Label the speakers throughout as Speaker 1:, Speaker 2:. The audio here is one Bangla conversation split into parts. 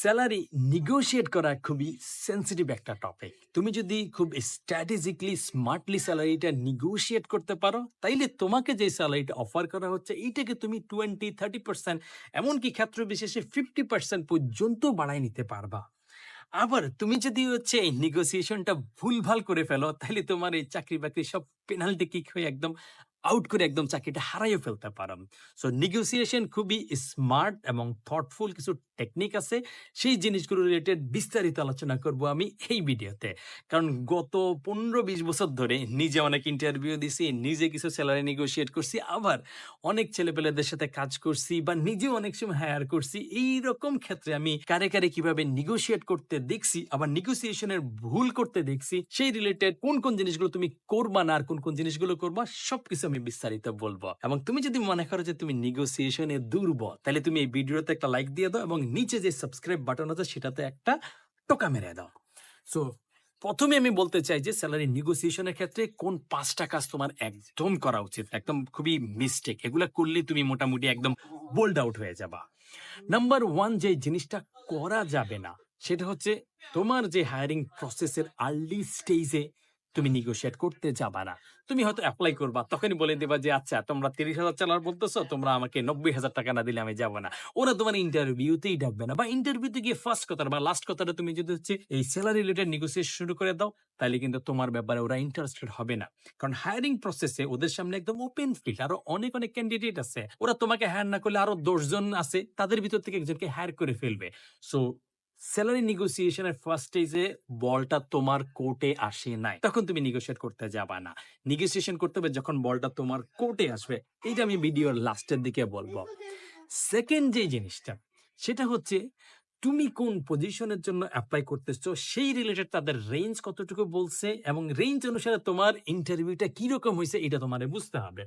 Speaker 1: স্যালারি নিগোশিয়েট করা খুবই সেন্সিটিভ একটা টপিক তুমি যদি খুব স্ট্র্যাটেজিকলি স্মার্টলি স্যালারিটা নিগোশিয়েট করতে পারো, তাইলে তোমাকে যে স্যালারিটা অফার করা হচ্ছে, এইটাকে তুমি টোয়েন্টি থার্টি পার্সেন্ট এমনকি ক্ষেত্র বিশেষে ফিফটি পার্সেন্ট পর্যন্ত বাড়ায় নিতে পারবা। আবার তুমি যদি হচ্ছে এই নেগোসিয়েশনটা ভুলভাল করে ফেলো তাহলে তোমার এই চাকরি বাকরি সব পেনাল্টি কিক হয়ে একদম আউট করে একদম চাকরিটা হারাইয়ে ফেলতে পারো সো নেগোসিয়েশন খুবই স্মার্ট এবং থটফুল কিছু টেকনিক আছে। সেই জিনিসগুলো রিলেটেড বিস্তারিত আলোচনা করব আমি এই ভিডিওতে। কারণ গত পনেরো বিশ বছর ধরে নিজে অনেক ইন্টারভিউ দিছি, নিজে কিছু স্যালারি নেগোশিয়েট করছি, আবার অনেক ছেলেপেলেদের সাথে কাজ করছি বা নিজেও অনেক সময় হায়ার করছি। এই রকম ক্ষেত্রে আমি কারে কারে কীভাবে নিগোশিয়েট করতে দেখছি, আবার নিগোসিয়েশনের ভুল করতে দেখছি, সেই রিলেটেড কোন কোন জিনিসগুলো তুমি করবা না আর কোন কোন জিনিসগুলো করবা, সবকিছু আমি বিস্তারিত বলব। এবং তুমি যদি মনে করো যে তুমি নিগোসিয়েশনে দুর্বল, তাহলে তুমি এই ভিডিওতে একটা লাইক দিয়ে দাও এবং নিচে যে সাবস্ক্রাইব বাটন আছে সেটাতে একটা টোকা মেরে দাও। সো প্রথমে আমি বলতে চাই যে স্যালারি নিগোসিয়েশনের ক্ষেত্রে কোন পাঁচটা কাজ তোমার একদম করা উচিত, একদম খুবই মিস্টেক এগুলা করলে তুমি মোটামুটি একদম বোল্ড আউট হয়ে যাবা। নাম্বার ওয়ান যে জিনিসটা করা যাবে না, সেটা হচ্ছে তোমার যে হায়ারিং প্রসেসের আর্লি স্টেজে তুমি নিগোশিয়েট করতে যাবা না। তুমি হয়তো অ্যাপ্লাই করবা, তখনই বলে দেবা যে আচ্ছা তোমরা তিরিশ হাজার চালার বলতেছো, তোমরা আমাকে নব্বই হাজার টাকা না দিলে আমি যাব না। ওরা তোমার ইন্টারভিউতেই ডাকবে না, বা ইন্টারভিউতে গিয়ে ফার্স্ট কথা বা লাস্ট কথাটা তুমি যদি হচ্ছে এই স্যালারি রিলেটেড নেগোসিয়েশন শুরু করে দাও, তাহলে কিন্তু তোমার ব্যাপারে ওরা ইন্টারেস্টেড হবে না। কারণ হায়ারিং প্রসেসে ওদের সামনে একদম ওপেন ফিল্ড আরও অনেক অনেক ক্যান্ডিডেট আছে। ওরা তোমাকে হায়ার না করলে আরও দশজন আছে, তাদের ভিতর থেকে একজনকে হায়ার করে ফেলবে। সো স্যালারি নেগোসিয়েশনের ফার্স্ট স্টেজে বলটা তোমার কোর্টে আসে নাই। তখন তুমি নিগোসিয়েট করতে যাবা না। নেগোসিয়েশন করতে হবে যখন বলটা তোমার কোর্টে আসবে। এইটা আমি ভিডিওর লাস্টের দিকে বলব। সেকেন্ড যে জিনিসটা, সেটা হচ্ছে তুমি কোন পজিশনের জন্য অ্যাপ্লাই করতেছো? সেই রিলেটেড তাদের রেঞ্জ কতটুকু বলছে? এবং রেঞ্জ অনুসারে তোমার ইন্টারভিউটা কীরকম হয়েছে? এটা তোমার বুঝতে হবে।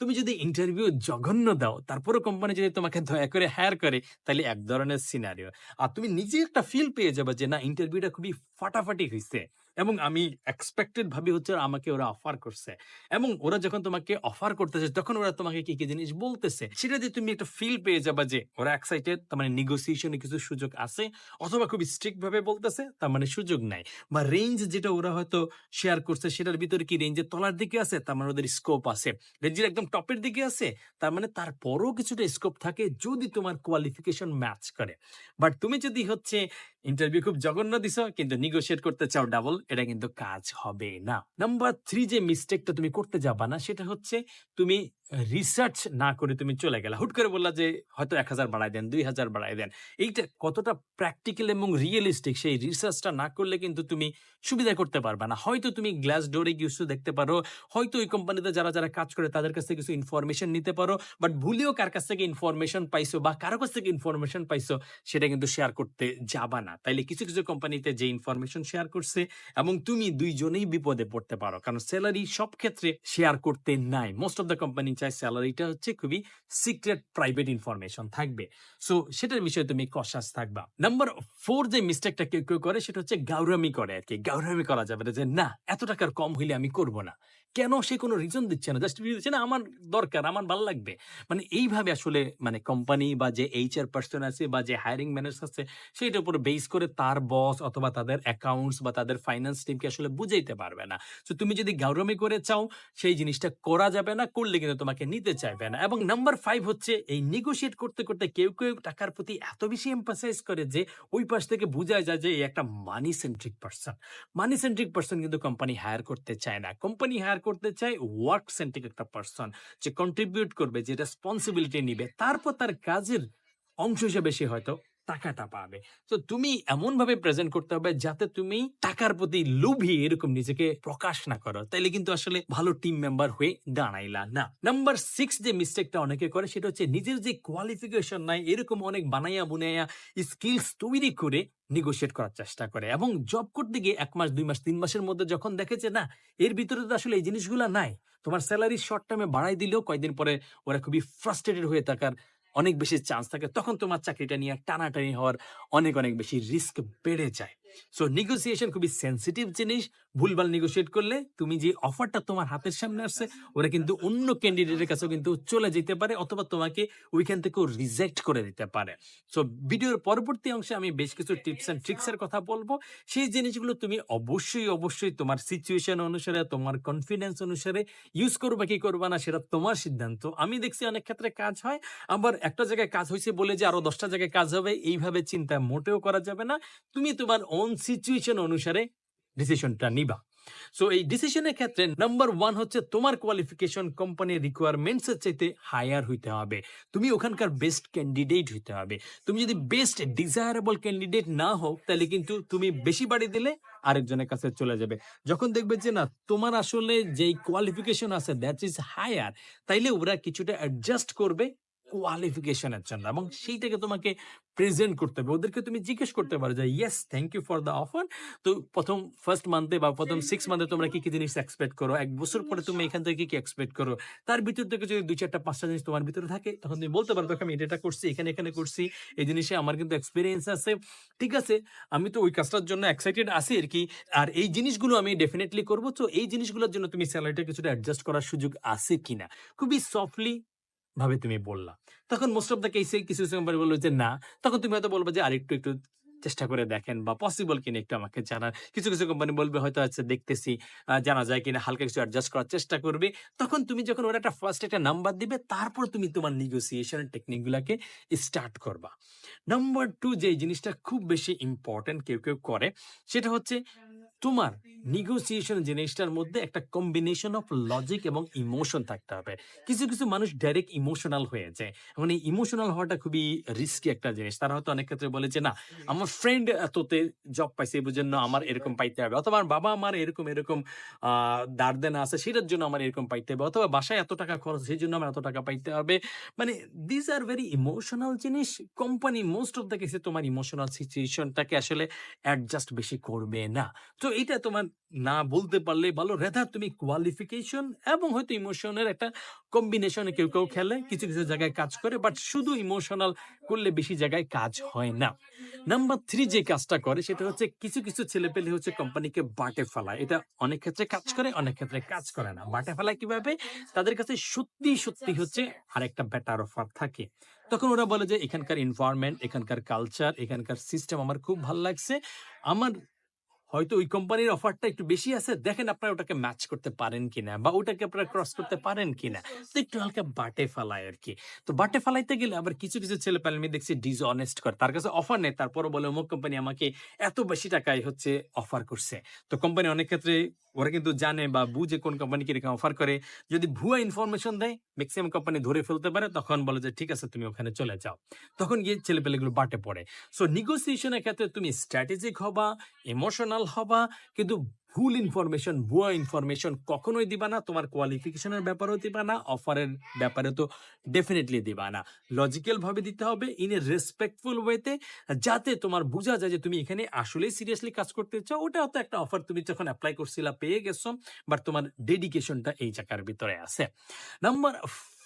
Speaker 1: তুমি যদি ইন্টারভিউ জঘন্য দাও তারপরে কোম্পানি যদি তোমাকে দয়া করে হায়ার করে, তাহলে এক ধরনের সিনারিও আর তুমি নিজে একটা ফিল পেয়ে যাবে যে, না ইন্টারভিউটা খুবই ফাটাফাটি হয়েছে এবং আমি এক্সপেক্টেড ভাবে হচ্ছে আমাকে ওরা অফার করছে। এবং ওরা যখন তোমাকে অফার করতেছে, তখন ওরা তোমাকে কি কি জিনিস বলতেছে? সেটা দিয়ে তুমি একটা ফিল পেয়ে যাবা যে ওরা এক্সাইটেড তার মানে নেগোসিয়েশনে কিছু সুযোগ আছে, অথবা খুব স্ট্রিক্ট ভাবে বলতেছে, তার মানে সুযোগ নাই। বা রেঞ্জ যেটা ওরা হয়তো শেয়ার করছে, সেটার ভিতরে কি রেঞ্জের তলার দিকে আছে? তার মানে ওদের স্কোপ আছে। রেঞ্জের একদম টপের দিকে আছে, তার মানে তারপরও কিছুটা স্কোপ থাকে যদি তোমার কোয়ালিফিকেশন ম্যাচ করে। বাট তুমি যদি হচ্ছে ইন্টারভিউ খুব জঘন্য দিছ, কিন্তু নিগোসিয়েট করতে চাও ডাবল এটা কিন্তু কাজ হবে না। নাম্বার থ্রি যে মিস্টেকটা তুমি করতে যাবা না, সেটা হচ্ছে তুমি রিসার্চ না করে তুমি চলে গেলা। হুট করে বললা যে হয়তো এক হাজার বাড়াই দেন, দুই হাজার বাড়াই দেন। এইটা কতটা প্র্যাকটিক্যাল এবং রিয়েলিস্টিক সেই রিসার্চটা না করলে কিন্তু তুমি সুবিধা করতে পারবে না। হয়তো তুমি গ্লাস ডোরে গিয়ে দেখতে পারো, হয়তো ওই কোম্পানিতে যারা যারা কাজ করে তাদের কাছ থেকে কিছু ইনফরমেশন নিতে পারো বাট ভুলেও কার কাছ থেকে ইনফরমেশন পাইছো বা কারও কাছ থেকে ইনফরমেশন পাইছো, সেটা কিন্তু শেয়ার করতে যাবা না। তাইলে কিছু কিছু কোম্পানিতে যে ইনফরমেশন শেয়ার করছে এবং তুমি দুইজনেই বিপদে পড়তে পারো, কারণ স্যালারি সব ক্ষেত্রে শেয়ার করতে নাই। মোস্ট অফ দ্য কোম্পানি চায় স্যালারিটা হচ্ছে খুবই সিক্রেট প্রাইভেট ইনফরমেশন থাকবে। সো সেটার বিষয়ে তুমি কশাস থাকবা। নাম্বার ফোর যে মিস্টেকটা কেউ কেউ করে, সেটা হচ্ছে গাউরামি করে আর কি। গাউরামি করা যাবে না যে, না, এত টাকার কম হইলে আমি করব না। কেন সে কোনো রিজন দিচ্ছে না? জাস্ট দিচ্ছে না, আমার দরকার, আমার ভালো লাগবে। মানে এইভাবে আসলে মানে কোম্পানি বা যে এইচ আর পার্সন আছে বা যে হায়ারিং ম্যানেজার আছে, সেইটার উপর বেস করে তার বস অথবা তাদের অ্যাকাউন্টস বা তাদের ফাইন্যান্স টিমকে আসলে বুঝাইতে পারবে না। তো তুমি যদি গাউরামি করে চাও, সেই জিনিসটা করা যাবে না, করলে কিন্তু তোমাকে নিতে চাইবে না। এবং নাম্বার ফাইভ হচ্ছে এই নেগোশিয়েট করতে করতে কেউ কেউ টাকার প্রতি এত বেশি এম্পাসাইজ করে যে ওই পাশ থেকে বোঝা যায় যে এই একটা money centric person money centric person কিন্তু কোম্পানি হায়ার করতে চায় না। কোম্পানি হায়ার করতে চাই ওয়ার্ক সেন্ট্রিক একটা পার্সন যে কন্ট্রিবিউট করবে, যে রেসপন্সিবিলিটি নিবে, তারপর তার কাজের অংশ হিসেবে সে হয়তো টাকাটা পাবে। তো তুমি এমন ভাবে প্রেজেন্ট করতে হবে যাতে তুমি টাকার প্রতি লোভী এরকম নিজেকে প্রকাশ না করো। তাইলে কিন্তু আসলে ভালো টিম মেম্বার হয়ে দাঁড়াইলা না। নাম্বার সিক্স যে মিস্টেকটা অনেকে করে সেটা হচ্ছে নিজের যে কোয়ালিফিকেশন নাই, এরকম অনেক বানাইয়া বুনাইয়া স্কিলস তৈরি করে নেগোশিয়েট করার চেষ্টা করে এবং জব করতে গিয়ে এক মাস, দুই মাস, তিন মাসের মধ্যে যখন দেখেছে না, এর ভিতরে তো আসলে এই জিনিসগুলো নাই। তোমার স্যালারি শর্ট টাইমে বাড়াই দিলেও কয়েকদিন পরে ওরা খুবই ফ্রাস্ট্রেটেড হয়ে থাকার অনেক বেশি চান্স থাকে, তখন তোমার চাকরিটা নিয়ে টানাটানি হওয়ার অনেক অনেক বেশি রিস্ক বেড়ে যায়। সো নেগোসিয়েশন খুবই সেন্সিটিভ জিনিস। ভুলভাল নেগোসিয়েট করলে তুমি যে অফারটা তোমার হাতের সামনে আসছে, ওরা কিন্তু অন্য ক্যান্ডিডেটের কাছেও কিন্তু চলে যেতে পারে অথবা তোমাকে ওইখান থেকেও রিজেক্ট করে দিতে পারে। সো ভিডিওর পরবর্তী অংশে আমি বেশ কিছু টিপস অ্যান্ড ট্রিক্সের কথা বলব। সেই জিনিসগুলো তুমি অবশ্যই অবশ্যই তোমার সিচুয়েশন অনুসারে, তোমার কনফিডেন্স অনুসারে ইউজ করবে কি করবে না সেটা তোমার সিদ্ধান্ত। আমি দেখছি অনেক ক্ষেত্রে কাজ হয়, আবার একটা জায়গায় কাজ হয়েছে বলে যে আরও দশটা জায়গায় কাজ হবে, এইভাবে চিন্তা মোটেও করা যাবে না। তুমি তোমার ওন সিচুয়েশন অনুসারে ডিসিশনটা নিবা। সো এই ডিসিশনের ক্ষেত্রে নাম্বার ওয়ান হচ্ছে তোমার কোয়ালিফিকেশন কোম্পানির রিকোয়ারমেন্টস এর চাইতে হায়ার হইতে হবে। তুমি ওখানকার বেস্ট ক্যান্ডিডেট হইতে হবে। তুমি যদি বেস্ট ডিজায়ারেবল ক্যান্ডিডেট না হও, তাহলে কিন্তু তুমি বেশি বাড়ি দিলে আরেকজনের কাছে চলে যাবে। যখন দেখবে যে না, তোমার আসলে যেই কোয়ালিফিকেশন আছে দ্যাট ইজ হায়ার তাইলে ওরা কিছুটা অ্যাডজাস্ট করবে কোয়ালিফিকেশনের জন্য এবং সেইটাকে তোমাকে প্রেজেন্ট করতে হবে। ওদেরকে তুমি জিজ্ঞেস করতে পারো যে yes thank you for the offer তো প্রথম ফার্স্ট মান্থে বা প্রথম সিক্স মান্থে তোমরা কি কি জিনিস এক্সপেক্ট করো? এক বছর পরে তুমি এখান থেকে কি কি এক্সপেক্ট করো? তার ভিতর থেকে যদি দুই চারটা পাঁচটা জিনিস তোমার ভিতরে থাকে তখন তুমি বলতে পারো দেখো আমি এটা এটা করছি এখানে এখানে করছি এই জিনিসে আমার কিন্তু এক্সপিরিয়েন্স আছে। ঠিক আছে? আমি তো ওই কাজটার জন্য এক্সাইটেড আছি আর কি। আর এই জিনিসগুলো আমি ডেফিনেটলি করব। তো এই জিনিসগুলোর জন্য তুমি স্যালারিটা কিছুটা অ্যাডজাস্ট করার সুযোগ আছে কিনা? খুবই সফটলি ভাবে তুমি বললা। তখন মোস্ট অফ কেসে কিছু কোম্পানি বলল যে, না। তখন তুমি হয়তো বলবে যে, আরেকটু, একটু চেষ্টা করে দেখেন বা পসিবল কিনা একটু আমাকে জানান। কিছু কিছু কোম্পানি বলবে, হয়তো আচ্ছা দেখতেছি জানা যায় কিনা, হালকা কিছু অ্যাডজাস্ট করার চেষ্টা করবে। তখন তুমি যখন ওরা একটা ফার্স্ট একটা নাম্বার দিবে, তারপর তুমি তোমার নিগোসিয়েশনের টেকনিক গুলাকে স্টার্ট করবা। নাম্বার টু যে জিনিসটা খুব বেশি ইম্পর্টেন্ট কেউ কেউ করে, সেটা হচ্ছে তোমার নিগোসিয়েশন জিনিসটার মধ্যে একটা কম্বিনেশন অফ লজিক এবং ইমোশন থাকতে হবে। কিছু কিছু মানুষ ডাইরেক্ট ইমোশনাল হয়ে যায়। মানে ইমোশনাল হওয়াটা খুবই রিস্কি একটা জিনিস। তারা হয়তো অনেক ক্ষেত্রে বলে যে, না, আমার ফ্রেন্ড এততে জব পাইছে এই জন্য আমার এরকম পাইতে হবে। অথবা, আমার বাবা আমার এরকম এরকম আহ দেনা আছে, সেটার জন্য আমার এরকম পাইতে হবে। অথবা, বাসায় এত টাকা খরচ, সেই জন্য আমার এত টাকা পাইতে হবে। মানে দিস আর ভেরি ইমোশনাল জিনিস। কোম্পানি মোস্ট অফ দ্য কেসে তোমার ইমোশনাল সিচুয়েশনটাকে আসলে অ্যাডজাস্ট বেশি করবে না। তো এটা তোমার না বলতে পারলে ভালো। রেদার তুমি কোয়ালিফিকেশন এবং হয়তো ইমোশনের একটা কম্বিনেশনে কেউ কেউ খেলে, কিছু কিছু জায়গায় কাজ করে বাট শুধু ইমোশনাল করলে বেশি জায়গায় কাজ হয় না। নাম্বার থ্রি যে কাজটা করে, সেটা হচ্ছে কিছু কিছু ছেলে পেলে হচ্ছে কোম্পানিকে বাটে ফেলায় এটা অনেক ক্ষেত্রে কাজ করে, অনেক ক্ষেত্রে কাজ করে না। বাটে ফেলায় কীভাবে? তাদের কাছে সত্যি সত্যি হচ্ছে আরেকটা বেটার অফার থাকে। তখন ওরা বলে যে, এখানকার এনভায়রনমেন্ট এখানকার কালচার এখানকার সিস্টেম আমার খুব ভালো লাগছে। আমার হয়তো ওই কোম্পানির অফারটা একটু বেশি আছে দেখেন আপনারা ওটাকে ম্যাচ করতে পারেন কিনা বা ওটাকে আপনারা ক্রস করতে পারেন কিনা। তো একটু হালকা বাটে ফেলায় আর কি। তো বাটে ফেলাইতে গেলে আবার কিছু কিছু ছেলে পেলে আমি দেখছি ডিসঅনেস্ট করে। তার কাছে অফার নেই তারপরও বলে অমুক কোম্পানি আমাকে এত বেশি টাকায় হচ্ছে অফার করছে। তো কোম্পানি অনেক ক্ষেত্রে ওরা কিন্তু জানে বা বুঝে কোন কোম্পানি কীরকম অফার করে। যদি ভুয়া ইনফরমেশন দেয় ম্যাক্সিমাম কোম্পানি ধরে ফেলতে পারে তখন বলে যে ঠিক আছে তুমি ওখানে চলে যাও। তখন গিয়ে ছেলে পেলেগুলো বাটে পড়ে। সো নিগোসিয়েশনের ক্ষেত্রে তুমি স্ট্র্যাটেজিক হবা ইমোশনাল হবা, কিন্তু ভুল ইনফরমেশন ভুয়া ইনফরমেশন কখনোই দিবা না। তোমার কোয়ালিফিকেশনের ব্যাপারেও দিবা না অফারের ব্যাপারে তো ডেফিনেটলি দিবা না। লজিক্যাল ভাবে দিতে হবে ইন এ রেসপেক্টফুল ওয়েতে যাতে তোমার বোঝা যায় যে তুমি এখানে আসলেই সিরিয়াসলি কাজ করতে চাও। ওটা হয়তো একটা অফার তুমি যখন অ্যাপ্লাই করছিলা, পেয়ে গেছো বাট তোমার ডেডিকেশনটা এই জায়গার ভিতরে আছে। নাম্বার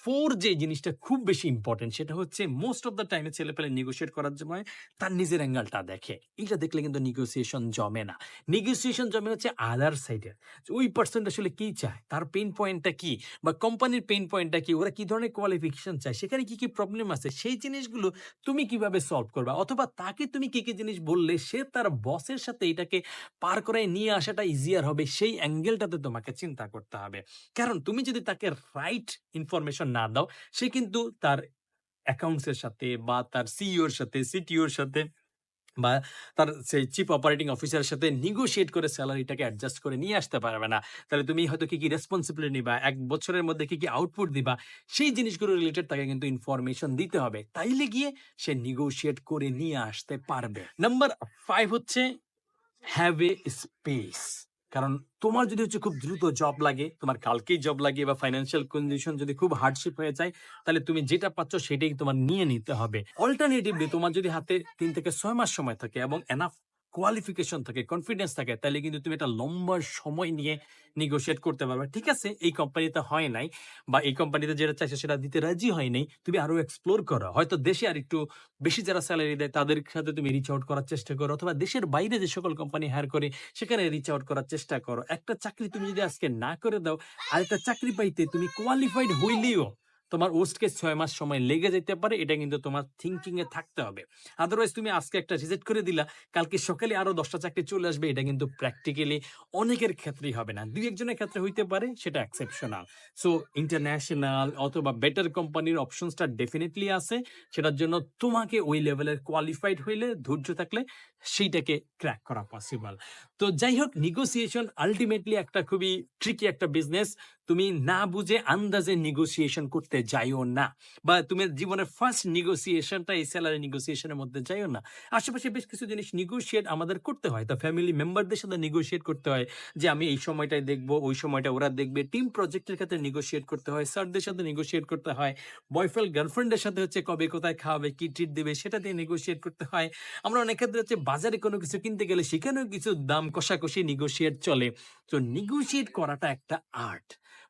Speaker 1: ফোর যে জিনিসটা খুব বেশি ইম্পর্টেন্ট সেটা হচ্ছে মোস্ট অফ দ্য টাইমে ছেলে পেলে নেগোসিয়েট করার সময় তার নিজের অ্যাঙ্গেলটা দেখে। এটা দেখলে কিন্তু নেগোসিয়েশন জমে না। নেগোসিয়েশন জমে হচ্ছে আদার সাইডের ওই পার্সন আসলে কি চায়? তার পেন পয়েন্টটা কি? বা কোম্পানির পেইন পয়েন্টটা কি? ওরা কি ধরনের কোয়ালিফিকেশন চায়? সেখানে কি কি প্রবলেম আছে? সেই জিনিসগুলো তুমি কীভাবে সলভ করবা? অথবা তাকে তুমি কি কি জিনিস বললে, সে তার বসের সাথে এটাকে পার করে নিয়ে আসাটা ইজিয়ার হবে, সেই অ্যাঙ্গেলটাতে তোমাকে চিন্তা করতে হবে। কারণ তুমি যদি তাকে রাইট ইনফরমেশন না দাও। সে কিন্তু তার অ্যাকাউন্টসের সাথে বা তার সিইওর সাথে সিটিওর সাথে বা তার সেই চিফ অপারেটিং অফিসারের সাথে নিগোশিয়েট করে স্যালারিটাকে অ্যাডজাস্ট করে নিয়ে আসতে পারবে না। তাহলে তুমি হয়তো কি কি রেসপন্সিবিলিটি নিবা? এক বছরের মধ্যে কি কি আউটপুট দিবা? সেই জিনিসগুলো রিলেটেড তাকে কিন্তু ইনফরমেশন দিতে হবে। তাইলে গিয়ে সে নিগোশিয়েট করে নিয়ে আসতে পারবে। নাম্বার ফাইভ হচ্ছে হ্যাভ এ স্পেস কারণ তোমার যদি হচ্ছে খুব দ্রুত জব লাগে, তোমার কালকেই জব লাগে বা ফাইন্যান্সিয়াল কন্ডিশন যদি খুব হার্ডশিপ হয়ে যায়, তাহলে তুমি যেটা পাচ্ছ সেটাই তোমার নিয়ে নিতে হবে। অল্টারনেটিভলি তোমার যদি হাতে তিন থেকে ছয় মাস সময় থাকে এবং এনাফ কোয়ালিফিকেশন থাকে কনফিডেন্স থাকে, তাহলে কিন্তু তুমি একটা লম্বা সময় নিয়ে নেগোশিয়েট করতে পারবে। ঠিক আছে, এই কোম্পানিতে হয় নাই বা এই কোম্পানিতে যেটা চাইছে সেটা দিতে রাজি হয় নাই, তুমি আরও এক্সপ্লোর করো। হয়তো দেশে আর একটু বেশি যারা স্যালারি দেয়, তাদের সাথে তুমি রিচ আউট করার চেষ্টা করো অথবা দেশের বাইরে যে সকল কোম্পানি হায়ার করে, সেখানে রিচ আউট করার চেষ্টা করো। একটা চাকরি তুমি যদি আজকে না করে দাও আর একটা চাকরি পাইতে তুমি কোয়ালিফাইড হইলেও তোমার ওস্ট কেস ছয় মাস সময় লেগে যেতে পারে, এটা কিন্তু তোমার থিঙ্কিং এ থাকতে হবে। আদারওয়াইজ তুমি আজকে একটা রিজেক্ট করে দিলা, কালকে সকালে আরও দশটা চাকরি চলে আসবে, এটা কিন্তু প্র্যাকটিক্যালি অনেকের ক্ষেত্রেই হবে না। দুই একজনের ক্ষেত্রে হইতে পারে, সেটা এক্সেপশনাল সো ইন্টারন্যাশনাল অথবা বেটার কোম্পানির অপশনসটা ডেফিনেটলি আছে। সেটার জন্য তোমাকে ওই লেভেলের কোয়ালিফাইড হইলে, ধৈর্য থাকলে সেইটাকে ক্র্যাক করা পসিবল তো যাই হোক নিগোসিয়েশন আলটিমেটলি একটা খুবই ট্রিকি একটা বিজনেস তুমি না বুঝে আন্দাজে নিগোসিয়েশন করতে যাইও না বা তুমি জীবনের ফার্স্ট নিগোসিয়েশনটা এই স্যালারি নিগোসিয়েশনের মধ্যে যাইও না। আশেপাশে বেশ কিছু জিনিস নিগোসিয়েট আমাদের করতে হয়। তো ফ্যামিলি মেম্বারদের সাথে নিগোসিয়েট করতে হয় যে, আমি এই সময়টাই দেখব, ওই সময়টা ওরা দেখবে। টিম প্রজেক্টের ক্ষেত্রে নিগোসিয়েট করতে হয়, স্যারদের সাথে নিগোসিয়েট করতে হয় বয়ফ্রেন্ড গার্লফ্রেন্ডের সাথে হচ্ছে কবে কোথায় খাওয়াবে, কি ট্রিট দেবে, সেটা দিয়ে নেগোসিয়েট করতে হয়। আমরা অনেক ক্ষেত্রে হচ্ছে বাজারে কোনো কিছু কিনতে গেলে সেখানেও কিছু দাম কষাকষি নিগোসিয়েট চলে। তো নিগোসিয়েট করাটা একটা আর্ট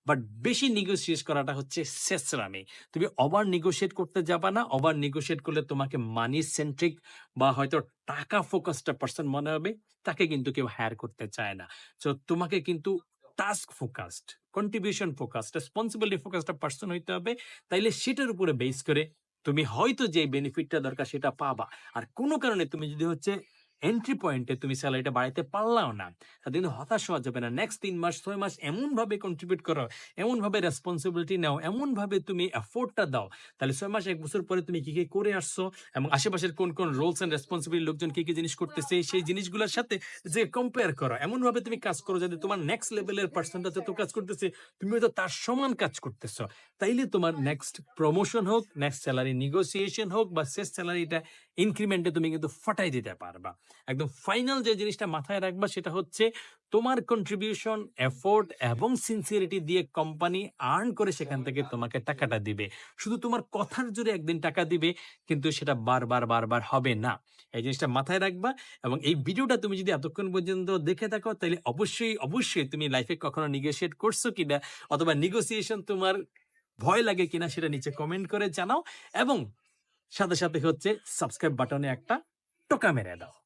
Speaker 1: বাট বেশি নিগোসিয়েট করাটা হচ্ছে শেষরামি। তুমি ওভার নিগোসিয়েট করতে যাবা না ওভার নিগোসিয়েট করলে তোমাকে মানি সেন্ট্রিক বা হয়তো টাকা ফোকাসটা পার্সন মনে হবে, তাকে কিন্তু কেউ হায়ার করতে চায় না। তো তোমাকে কিন্তু task focused contribution focused responsibility focused person হইতে হবে, তাইলে সেটার উপরে বেস করে তুমি হয়তো যে বেনিফিটটা দরকার সেটা পাবা। আর কোনো কারণে তুমি যদি হচ্ছে এন্ট্রি পয়েন্টে তুমি স্যালারিটা বাড়াইতে পারলাও না। তাহলে কিন্তু হতাশ হওয়া যাবে না। নেক্সট তিন মাস, ছয় মাস এমন ভাবে কন্ট্রিবিউট করো এমন ভাবে রেসপন্সিবিলিটি নাও এমন ভাবে তুমি এফোর্টটা দাও। তাহলে ছয় মাস, এক বছর পরে তুমি কি কি করে আসছো এবং আশেপাশের কোন কোন রোলস এন্ড রেসপন্সিবিলিটি লোকজন কি কি জিনিস করতেছে, সেই জিনিসগুলোর সাথে যে কম্পেয়ার করো এমন ভাবে তুমি কাজ করো যাতে তোমার নেক্সট লেভেলের পার্সনটা যত কাজ করতেছে, তুমি হয়তো তার সমান কাজ করতেছো। তাইলে তোমার নেক্সট প্রমোশন হোক নেক্সট স্যালারি নিগোসিয়েশন হোক বা শেষ স্যালারিটা ইনক্রিমেন্টে তুমি কিন্তু ফাটাই দিতে পারবা। একদম ফাইনাল যে জিনিসটা মাথায় রাখবা সেটা হচ্ছে তোমার কন্ট্রিবিউশন এফোর্ট এবং সিনসিয়ারিটি দিয়ে কোম্পানি আর্ন করে সেখান থেকে তোমাকে টাকাটা দিবে। শুধু তোমার কথার জোরে একদিন টাকা দিবে, কিন্তু সেটা বারবার বারবার হবে না। এই জিনিসটা মাথায় রাখবা এবং এই ভিডিওটা তুমি যদি এতক্ষণ পর্যন্ত দেখে থাকো, তাহলে অবশ্যই অবশ্যই তুমি লাইফে কখনো নিগোসিয়েট করছ কিনা, অথবা নিগোসিয়েশন তোমার ভয় লাগে কিনা সেটা নিচে কমেন্ট করে জানাও এবং সাথে সাথে হচ্ছে সাবস্ক্রাইব বাটনে একটা টোকা মেরে দাও।